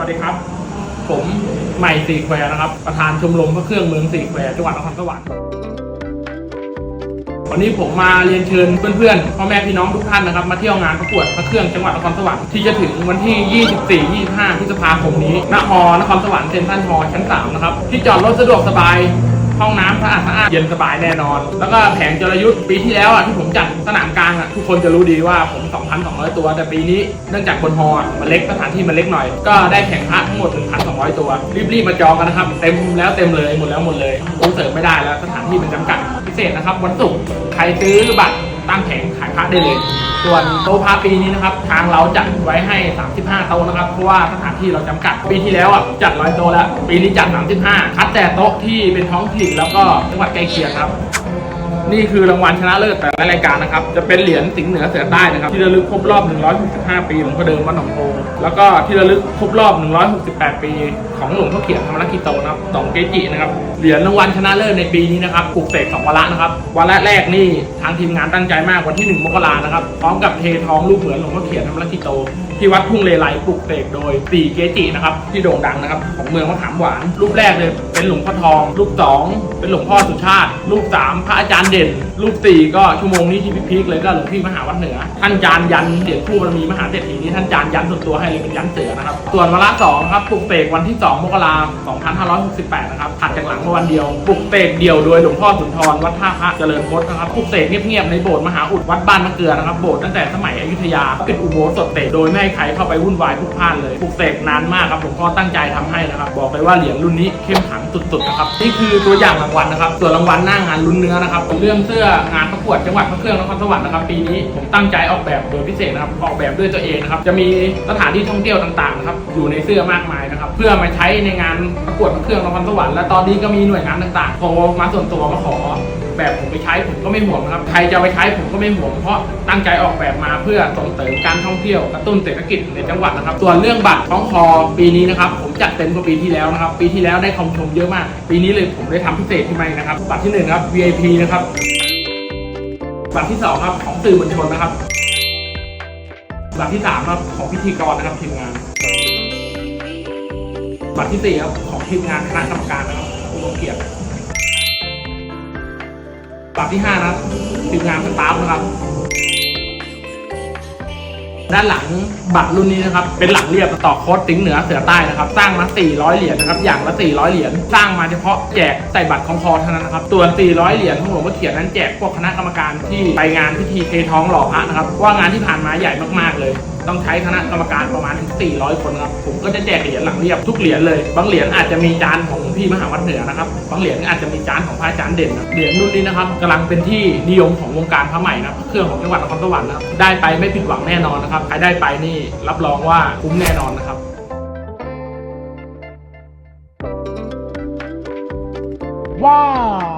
วัสดีครับ ผมใหม่สีแควนะครับ ประธานชมรมพระเครื่องเมืองสีแควจังหวัดนครสวรรค์วันนี้ผมมาเรียนเชิญเพื่อนๆพ่อแม่พี่น้องทุกท่านนะครับ มาเที่ยวงานประกวดพระเครื่องจังหวัดนครสวรรค์ที่จะถึงวันที่ 24-25 พฤษภาคมนี้ณฮอนครสวรรค์เซ็นทรัลฮอชั้น3นะครับที่จอดรถสะดวกสบาย ห้องน้ำสะอาดสะอาดเย็นสบายแน่นอน แล้วก็แผงจรยุทธ์ปีที่แล้วอะที่ผมจัดสนามกลางอะทุกคนจะรู้ดีว่าผม 2,200 ตัว แต่ปีนี้เนื่องจากบนฮอมันเล็กสถานที่มันเล็กหน่อย ก็ได้แข่งพระทั้งหมด 1,200 ตัว รีบๆมาจองกันนะครับ เต็มแล้วเต็มเลยหมดแล้วหมดเลยผมเสริมไม่ได้แล้วสถานที่มันจำกัดพิเศษนะครับวันศุกร์ใครซื้อบัตรตั้งแผงขายพระได้เลย ส่วนโต๊ะพระปีนี้นะครับ ทางเราจัดไว้ให้ 35 โต๊ะนะครับ เพราะว่าสถานที่เราจำกัด ปีที่แล้วอะจัด100โต๊ะแล้ว ปีนี้จัด 35 คัดแต่โต๊ะที่เป็นท้องถิ่นแล้วก็จังหวัดใกล้เคียงครับ นี่คือรางวัลชนะเลิศแต่ละรายการนะครับ จะเป็นเหรียญสิงห์เหนือเสือใต้นะครับ ที่ระลึกครบรอบ 165 ปีหลวงพ่อเดิมวัดหนองโพ แล้วก็ที่ระลึกครบรอบ 168 ปีของหลวงพ่อเขียนธรรมรักกิโตนะครับสองเกจินะครับ เหรียญรางวัลชนะเลิศในปีนี้นะครับปลูกเสกสองวาระนะครับวาระแรกนี่ทางทีมงานตั้งใจมากวันที่ 1 มกรานะครับพร้อมกับเททองรูปเหมือนหลวงพ่อเขียนธรรมรักกิโต ที่วัดทุ่งเลไลปลูกเสกโดยสี่เกจินะครับที่โด่งดังนะครับของเมืองมะขามหวาน รูปแรกเลยเป็นหลวงพ่อทอง รูปสองเป็นหลวงพ่อสุชาติ รูปสามพระอาจารย์เด่น รูปสี่ก็ชั่วโมงนี้ที่พีคเลยก็หลวงพี่มหาวัดเหนือ ท่านจานยันเดียญผู้บารมีมหาเศรษฐีนี้ท่านจานยันส่วนตัวให้เลยเป็นยันเสือนะครับ ส่วนวาระสองครับปลุกเสกวันที่ 2 มกราคม 2568 นะครับถัดจากหลังมาวันเดียวปลุกเสกเดี่ยวโดยหลวงพ่อสุนทรวัดท่าพระเจริญพจน์นะครับปลุกเสกเงียบๆในโบสถ์มหาอุดวัดบ้านมะเกลือนะครับโบสถ์ตั้งแต่สมัยอยุธยาเป็นอุโบสถเสกโดยไม่ให้ใครเข้าไปวุ่นวายพลุกพล่านเลยปลุกเสกนานมากครับหลวงพ่อตั้งใจทำให้นะครับ บอกเลยว่าเหรียญรุ่นนี้เข้มขังสุดๆนะครับนี่คือตัวอย่างรางวัลนะครับส่วนรางวัลหน้างานลุ้นเนื้อนะครับเรื่องเสื้องานประกวดจังหวัดพระเครื่องนครสวรรค์นะครับปีนี้ผมตั้งใจออกแบบโดยพิเศษนะครับออกแบบด้วยตัวเองนะครับจะมีสถานที่ท่องเที่ยวต่างๆนะครับอยู่ในเสื้อมากมายนะครับเพื่อมาใช้ในงานประกวดพระเครื่องนครสวรรค์และตอนนี้ก็มีหน่วยงานต่างๆโทรมาส่วนตัวมาขอ แบบผมไปใช้ผมก็ไม่ห่วงนะครับ ใครจะไปใช้ผมก็ไม่ห่วง เพราะตั้งใจออกแบบมาเพื่อส่งเสริมการท่องเที่ยวกระตุ้นเศรษฐกิจในจังหวัดนะครับ ส่วนเรื่องบัตรคล้องคอปีนี้นะครับผมจัดเต็มกว่าปีที่แล้วนะครับ ปีที่แล้วได้คำชมเยอะมาก ปีนี้เลยผมได้ทำพิเศษขึ้นมานะครับ บัตรที่หนึ่งครับ VIP นะครับ บัตรที่สองครับของสื่อมวลชนนะครับ บัตรที่สามครับของพิธีกรนะครับทีมงานบัตรที่สี่ครับของทีมงานคณะกรรมการนะครับผู้ทรงเกียรติ ตรที่5นะครับทีมงานสตาฟนะครับ ด้านหลังบัตรรุ่นนี้นะครับ เป็นหลังเรียบต่อโค้ดสิงเหนือเสือใต้นะครับ สร้างมา 400 เหรียญนะครับ อย่างละ 400 เหรียญ สร้างมาเฉพาะแจกใส่บัตรของคอเท่านั้นนะครับ ส่วน 400 เหรียญของหลวงพ่อเขียนนั้นแจกพวกคณะกรรมการที่ไปงานพิธีเทท้องหล่อพระนะครับ ว่างานที่ผ่านมาใหญ่มากๆเลย ต้องใช้คณะกรรมการประมาณถึง400 คนครับผมก็จะแจกเหรียญหลังเรียบทุกเหรียญเลย บางเหรียญอาจจะมีจานของพี่มหาวัดเหนือนะครับบางเหรียญอาจจะมีจานของพระอาจารย์เด่นนะเหรียญรุ่นนี้นะครับกำลังเป็นที่นิยมของวงการพระใหม่นะเครื่องของจังหวัดนครสวรรค์นะครับได้ไปไม่ผิดหวังแน่นอนนะครับใครได้ไปนี่รับรองว่าคุ้มแน่นอนนะครับ Wow!